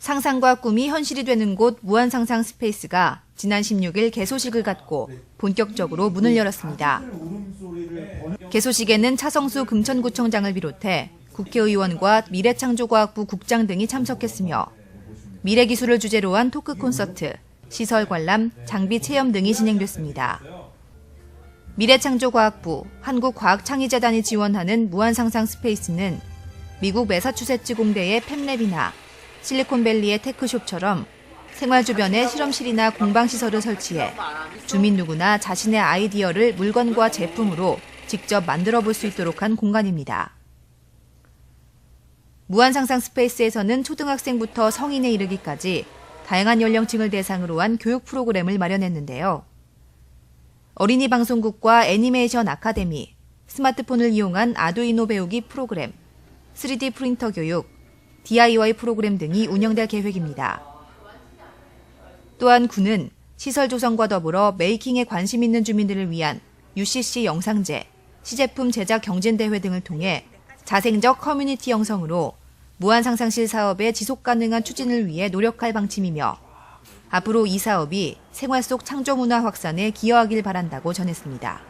상상과 꿈이 현실이 되는 곳 무한상상 스페이스가 지난 16일 개소식을 갖고 본격적으로 문을 열었습니다. 개소식에는 차성수 금천구청장을 비롯해 국회의원과 미래창조과학부 국장 등이 참석했으며 미래기술을 주제로 한 토크 콘서트, 시설 관람, 장비 체험 등이 진행됐습니다. 미래창조과학부, 한국과학창의재단이 지원하는 무한상상 스페이스는 미국 매사추세츠 공대의 팹랩이나 실리콘밸리의 테크숍처럼 생활 주변에 실험실이나 공방시설을 설치해 주민 누구나 자신의 아이디어를 물건과 제품으로 직접 만들어 볼 수 있도록 한 공간입니다. 무한상상 스페이스에서는 초등학생부터 성인에 이르기까지 다양한 연령층을 대상으로 한 교육 프로그램을 마련했는데요. 어린이 방송국과 애니메이션 아카데미, 스마트폰을 이용한 아두이노 배우기 프로그램, 3D 프린터 교육, DIY 프로그램 등이 운영될 계획입니다. 또한 군은 시설 조성과 더불어 메이킹에 관심 있는 주민들을 위한 UCC 영상제, 시제품 제작 경진대회 등을 통해 자생적 커뮤니티 형성으로 무한상상실 사업의 지속 가능한 추진을 위해 노력할 방침이며 앞으로 이 사업이 생활 속 창조 문화 확산에 기여하길 바란다고 전했습니다.